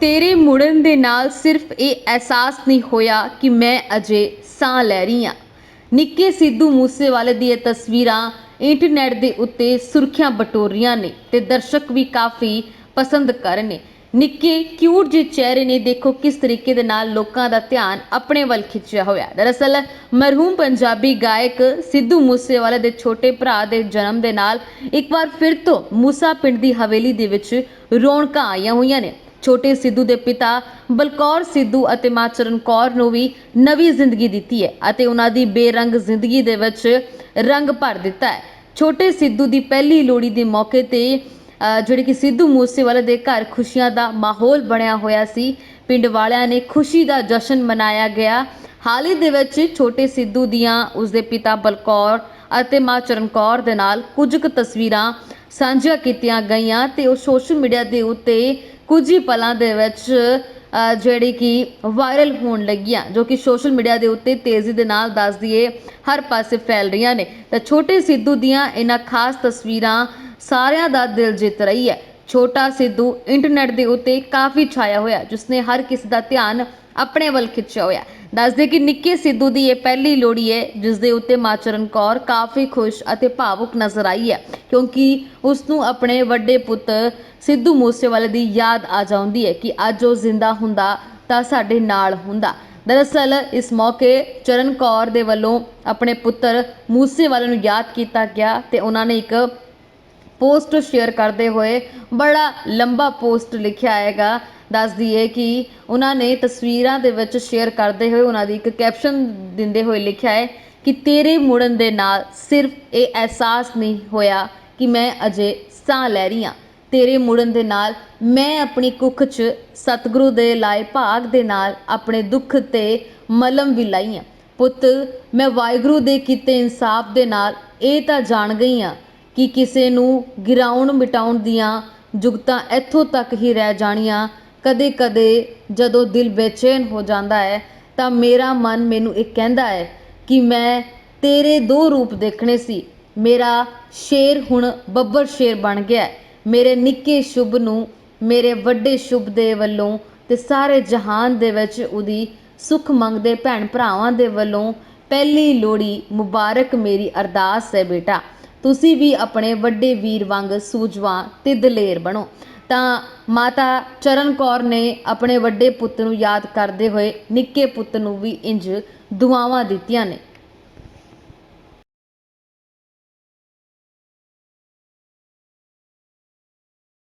ਤੇਰੇ ਮੁੜਨ ਦੇ ਨਾਲ ਸਿਰਫ ਇਹ ਅਹਿਸਾਸ ਨਹੀਂ ਹੋਇਆ ਕਿ ਮੈਂ ਅਜੇ ਸਾਹ ਲੈ ਰਹੀ ਹਾਂ। ਨਿੱਕੇ ਸਿੱਧੂ ਮੂਸੇਵਾਲੇ ਦੀਆਂ ਤਸਵੀਰਾਂ ਇੰਟਰਨੈਟ ਦੇ ਉੱਤੇ ਸੁਰਖੀਆਂ ਬਟੋਰੀਆਂ ਨੇ ਤੇ ਦਰਸ਼ਕ ਵੀ ਕਾਫੀ ਪਸੰਦ ਕਰ ਨੇ। ਨਿੱਕੇ ਕਿਊਟ ਜਿਹੇ ਚਿਹਰੇ ਨੇ, ਦੇਖੋ ਕਿਸ ਤਰੀਕੇ ਦੇ ਨਾਲ ਲੋਕਾਂ ਦਾ ਧਿਆਨ ਆਪਣੇ ਵੱਲ ਖਿੱਚਿਆ ਹੋਇਆ ਦਰਅਸਲ ਮਰਹੂਮ ਪੰਜਾਬੀ ਗਾਇਕ ਸਿੱਧੂ ਮੂਸੇਵਾਲੇ ਦੇ ਛੋਟੇ ਭਰਾ ਦੇ ਜਨਮ ਦੇ ਨਾਲ ਇੱਕ ਵਾਰ ਫਿਰ ਤੋਂ ਮੂਸਾ ਪਿੰਡ ਦੀ ਹਵੇਲੀ ਦੇ ਵਿੱਚ ਰੌਣਕਾਂ ਆਈਆਂ ਹੋਈਆਂ ਨੇ। ਛੋਟੇ ਸਿੱਧੂ ਦੇ ਪਿਤਾ ਬਲਕੌਰ ਸਿੱਧੂ ਅਤੇ ਮਾਂ ਚਰਨ ਕੌਰ ਨੂੰ ਵੀ ਨਵੀਂ ਜ਼ਿੰਦਗੀ ਦਿੱਤੀ ਹੈ ਅਤੇ ਉਹਨਾਂ ਦੀ ਬੇਰੰਗ ਜ਼ਿੰਦਗੀ ਦੇ ਵਿੱਚ ਰੰਗ ਭਰ ਦਿੱਤਾ ਹੈ। ਛੋਟੇ ਸਿੱਧੂ ਦੀ ਪਹਿਲੀ ਲੋਹੜੀ ਦੇ ਮੌਕੇ ਤੇ ਅ, ਜਿਹੜੇ ਕਿ ਸਿੱਧੂ ਮੂਸੇਵਾਲੇ ਦੇ ਘਰ ਖੁਸ਼ੀਆਂ ਦਾ ਮਾਹੌਲ ਬਣਿਆ ਹੋਇਆ ਸੀ ਪਿੰਡ ਵਾਲਿਆਂ ਨੇ ਖੁਸ਼ੀ ਦਾ ਜਸ਼ਨ ਮਨਾਇਆ ਗਿਆ। ਹਾਲ ਹੀ ਦੇ ਵਿੱਚ ਛੋਟੇ ਸਿੱਧੂ ਦੀਆਂ ਉਸਦੇ ਪਿਤਾ ਬਲਕੌਰ ਅਤੇ ਮਾਂ ਚਰਨ ਕੌਰ ਦੇ ਨਾਲ ਕੁਝ ਕੁ ਤਸਵੀਰਾਂ ਸਾਂਝੀਆਂ ਕੀਤੀਆਂ ਗਈਆਂ ਤੇ ਉਹ ਸੋਸ਼ਲ ਮੀਡੀਆ ਦੇ ਉੱਤੇ ਕੁਝ ਹੀ ਪਲਾਂ ਦੇ ਵਿੱਚ ਜਿਹੜੀ ਕਿ ਵਾਇਰਲ ਹੋਣ ਲੱਗੀਆਂ, ਜੋ ਕਿ ਸੋਸ਼ਲ ਮੀਡੀਆ ਦੇ ਉੱਤੇ ਤੇਜ਼ੀ ਦੇ ਨਾਲ ਦੱਸ ਦਈਏ, ਹਰ ਪਾਸੇ ਫੈਲ ਰਹੀਆਂ ਨੇ। ਤਾਂ ਛੋਟੇ ਸਿੱਧੂ ਦੀਆਂ ਇਹਨਾਂ ਖਾਸ ਤਸਵੀਰਾਂ ਸਾਰਿਆਂ ਦਾ ਦਿਲ ਜਿੱਤ ਰਹੀ ਹੈ। ਛੋਟਾ ਸਿੱਧੂ ਇੰਟਰਨੈਟ ਦੇ ਉੱਤੇ ਕਾਫੀ ਛਾਇਆ ਹੋਇਆ ਜਿਸ ਨੇ ਹਰ ਕਿਸੇ ਦਾ ਧਿਆਨ ਆਪਣੇ ਵੱਲ ਖਿੱਚਿਆ ਹੋਇਆ। ਦੱਸਦੇ ਕਿ ਨਿੱਕੇ ਸਿੱਧੂ ਦੀ ਇਹ ਪਹਿਲੀ ਲੋੜੀ ਹੈ ਜਿਸ ਦੇ ਉੱਤੇ ਮਾਚਰਨ ਕੌਰ ਕਾਫੀ ਖੁਸ਼ ਅਤੇ ਭਾਵੁਕ ਨਜ਼ਰ ਆਈ ਹੈ, ਕਿਉਂਕਿ ਉਸ ਨੂੰ ਆਪਣੇ ਵੱਡੇ ਪੁੱਤ ਸਿੱਧੂ ਮੂਸੇਵਾਲੇ ਦੀ ਯਾਦ ਆ ਜਾਂਦੀ ਹੈ ਕਿ ਅੱਜ ਉਹ ਜ਼ਿੰਦਾ ਹੁੰਦਾ ਤਾਂ ਸਾਡੇ ਨਾਲ ਹੁੰਦਾ। ਦਰਅਸਲ, ਇਸ ਮੌਕੇ ਚਰਨ ਕੌਰ ਦੇ ਵੱਲੋਂ ਆਪਣੇ ਪੁੱਤਰ ਮੂਸੇਵਾਲੇ ਨੂੰ ਯਾਦ ਕੀਤਾ ਗਿਆ ਤੇ ਉਹਨਾਂ ਨੇ ਇੱਕ ਪੋਸਟ ਸ਼ੇਅਰ ਕਰਦੇ ਹੋਏ ਬੜਾ ਲੰਬਾ ਪੋਸਟ ਲਿਖਿਆ ਹੈਗਾ ਦੱਸ ਦਈਏ ਕਿ ਉਹਨਾਂ ਨੇ ਤਸਵੀਰਾਂ ਦੇ ਵਿੱਚ ਸ਼ੇਅਰ ਕਰਦੇ ਹੋਏ ਉਹਨਾਂ ਦੀ ਇੱਕ ਕੈਪਸ਼ਨ ਦਿੰਦੇ ਹੋਏ ਲਿਖਿਆ ਹੈ ਕਿ ਤੇਰੇ ਮੁੜਨ ਦੇ ਨਾਲ ਸਿਰਫ ਇਹ ਅਹਿਸਾਸ ਨਹੀਂ ਹੋਇਆ ਕਿ ਮੈਂ ਅਜੇ ਸਾਹ ਲੈ ਰਹੀ ਹਾਂ। ਤੇਰੇ ਮੁੜਨ ਦੇ ਨਾਲ ਮੈਂ ਆਪਣੀ ਕੁੱਖ 'ਚ ਸਤਿਗੁਰੂ ਦੇ ਲਾਏ ਭਾਗ ਦੇ ਨਾਲ ਆਪਣੇ ਦੁੱਖ ਤੇ ਮਲਮ ਵੀ ਲਾਈ ਹਾਂ। ਪੁੱਤ, ਮੈਂ ਵਾਹਿਗੁਰੂ ਦੇ ਕੀਤੇ ਇਨਸਾਫ ਦੇ ਨਾਲ ਇਹ ਤਾਂ ਜਾਣ ਗਈ ਹਾਂ ਕਿ ਕਿਸੇ ਨੂੰ ਗਿਰਾਉਣ ਮਿਟਾਉਣ ਦੀਆਂ ਜੁਗਤਾਂ ਇੱਥੋਂ ਤੱਕ ਹੀ ਰਹਿ ਜਾਣੀਆਂ ਕਦੇ-ਕਦੇ ਜਦੋਂ ਦਿਲ ਬੇਚੈਨ ਹੋ ਜਾਂਦਾ ਹੈ, ਤਾਂ ਮੇਰਾ ਮਨ ਮੈਨੂੰ ਇਹ ਕਹਿੰਦਾ ਹੈ ਕਿ ਮੈਂ ਤੇਰੇ ਦੋ ਰੂਪ ਦੇਖਣੇ ਸੀ। ਮੇਰਾ ਸ਼ੇਰ ਹੁਣ ਬੱਬਰ ਸ਼ੇਰ ਬਣ ਗਿਆ ਮੇਰੇ ਨਿੱਕੇ ਸ਼ੁਭ ਨੂੰ, ਮੇਰੇ ਵੱਡੇ ਸ਼ੁਭ ਦੇ ਵੱਲੋਂ ਤੇ ਸਾਰੇ ਜਹਾਨ ਦੇ ਵਿੱਚ ਉਹਦੀ ਸੁਖ ਮੰਗਦੇ ਭੈਣ ਭਰਾਵਾਂ ਦੇ ਵੱਲੋਂ ਪਹਿਲੀ ਲੋੜੀ ਮੁਬਾਰਕ ਮੇਰੀ ਅਰਦਾਸ ਹੈ ਬੇਟਾ। ਤੁਸੀਂ ਵੀ ਆਪਣੇ ਵੱਡੇ ਵੀਰ ਵਾਂਗ ਸੂਝਵਾਨ ਤੇ ਦਲੇਰ ਬਣੋ। ਤਾਂ ਮਾਤਾ ਚਰਨ ਕੌਰ ਨੇ ਆਪਣੇ ਵੱਡੇ ਪੁੱਤ ਨੂੰ ਯਾਦ ਕਰਦੇ ਹੋਏ ਨਿੱਕੇ ਪੁੱਤ ਨੂੰ ਵੀ ਇੰਝ ਦੁਆਵਾਂ ਦਿੱਤੀਆਂ ਨੇ।